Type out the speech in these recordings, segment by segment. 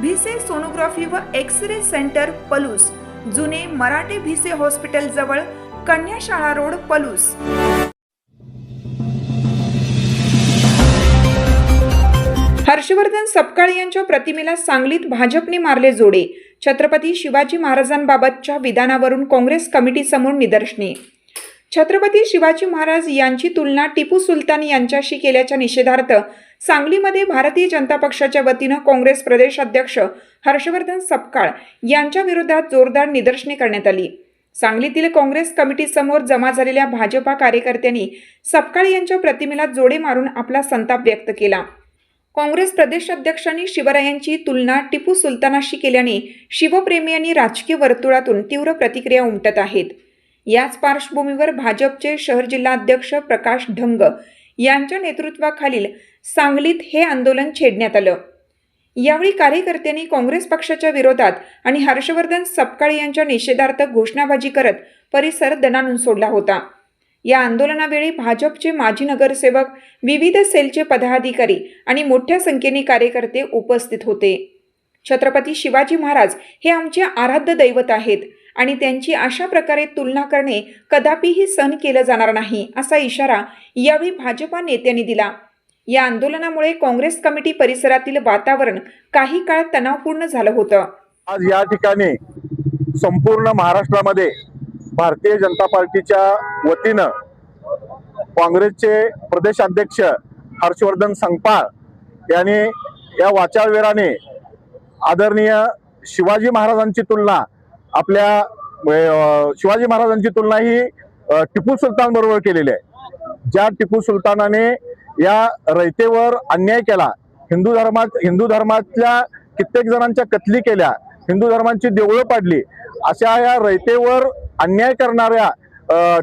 Bhise sonography व X ray centre Palus. जुने मराठे Bhise hospital जवळ कन्याशाळा रोड पलूस. हर्षवर्धन सपकाळ यांच्या प्रतिमेला सांगलीत भाजपने मारले जोडे. छत्रपती शिवाजी महाराजांबाबतच्या विधानावरून काँग्रेस कमिटीसमोर निदर्शने. छत्रपती शिवाजी महाराज यांची तुलना टिपू सुलतान यांच्याशी केल्याच्या निषेधार्थ सांगलीमध्ये भारतीय जनता पक्षाच्या वतीनं काँग्रेस प्रदेशाध्यक्ष हर्षवर्धन सपकाळ यांच्या विरोधात जोरदार निदर्शने करण्यात आली. सांगलीतील काँग्रेस कमिटीसमोर जमा झालेल्या भाजपा कार्यकर्त्यांनी सपकाळ यांच्या प्रतिमेला जोडे मारून आपला संताप व्यक्त केला. काँग्रेस प्रदेशाध्यक्षांनी शिवरायांची तुलना टिपू सुलतानाशी केल्याने शिवप्रेमी आणि राजकीय वर्तुळातून तीव्र प्रतिक्रिया उमटत आहेत. याच पार्श्वभूमीवर भाजपचे शहर जिल्हाध्यक्ष प्रकाश ढंग यांच्या नेतृत्वाखालील सांगलीत हे आंदोलन छेडण्यात आलं. यावेळी कार्यकर्त्यांनी काँग्रेस पक्षाच्या विरोधात आणि हर्षवर्धन सपकाळे यांच्या निषेधार्थ घोषणाबाजी करत परिसर दणानून सोडला होता. या आंदोलनावेळी भाजपचे माजी नगरसेवक विविध सेलचे पदाधिकारी आणि मोठ्या संख्येने कार्यकर्ते उपस्थित होते. छत्रपती शिवाजी महाराज हे आमचे आराध्य दैवत आहेत. आणि त्यांची अशा प्रकारे तुलना करणे कदापिही सहन केलं जाणार नाही असा इशारा यावेळी भाजपा नेत्यांनी दिला. या आंदोलनामुळे काँग्रेस कमिटी परिसरातील वातावरण काही काळ तणावपूर्ण झालं होतं. आज या ठिकाणी संपूर्ण महाराष्ट्रामध्ये भारतीय जनता पार्टीच्या वतीनं काँग्रेसचे प्रदेशाध्यक्ष हर्षवर्धन संगपाळ यांनी या वाचाळवेराने आदरणीय शिवाजी महाराजांची तुलना आपल्या शिवाजी महाराजांची तुलना ही टिपू सुलतान बरोबर केलेली आहे. ज्या टिपू सुलतानाने या रयतेवर अन्याय केला हिंदू धर्मात हिंदू धर्मातल्या कित्येक जणांच्या कत्ली केल्या हिंदू धर्मांची देवळं पाडली अशा या रयतेवर अन्याय करणाऱ्या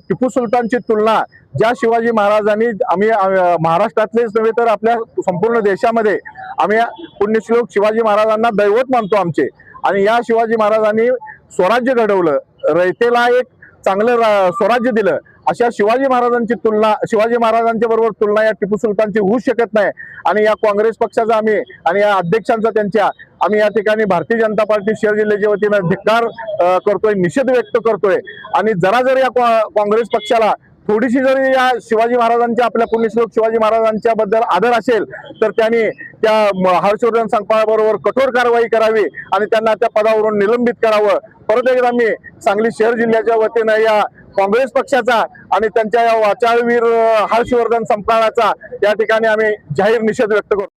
टिपू सुलतानची तुलना ज्या शिवाजी महाराजांनी आम्ही महाराष्ट्रातलेच नव्हे तर आपल्या संपूर्ण देशामध्ये आम्ही पुण्यश्लोक शिवाजी महाराजांना दैवत मानतो आमचे. आणि या शिवाजी महाराजांनी स्वराज्य घडवलं. रयतेला एक चांगलं स्वराज्य दिलं. अशा शिवाजी महाराजांची तुलना शिवाजी महाराजांच्या बरोबर तुलना या टिपू सुलतानची होऊ शकत नाही. आणि या काँग्रेस पक्षाचा आम्ही आणि या अध्यक्षांचा त्यांच्या आम्ही या ठिकाणी भारतीय जनता पार्टी शहर जिल्ह्याच्या वतीनं धिक्कार करतोय निषेध व्यक्त करतोय. आणि जरा जर या काँग्रेस पक्षाला थोडीशी जरी या शिवाजी महाराजांच्या आपल्या पुण्यश्लोक शिवाजी महाराजांच्या बद्दल आदर असेल तर त्यांनी त्या हर्षवर्धन संपाळाबरोबर कठोर कारवाई करावी आणि त्यांना त्या पदावरून निलंबित करावं. परत एकदा मी सांगली शहर जिल्ह्याच्या वतीनं या काँग्रेस पक्षाचा आणि त्यांच्या या वाचाळवीर हर्षवर्धन संपाळाचा या ठिकाणी आम्ही जाहीर निषेध व्यक्त करतो.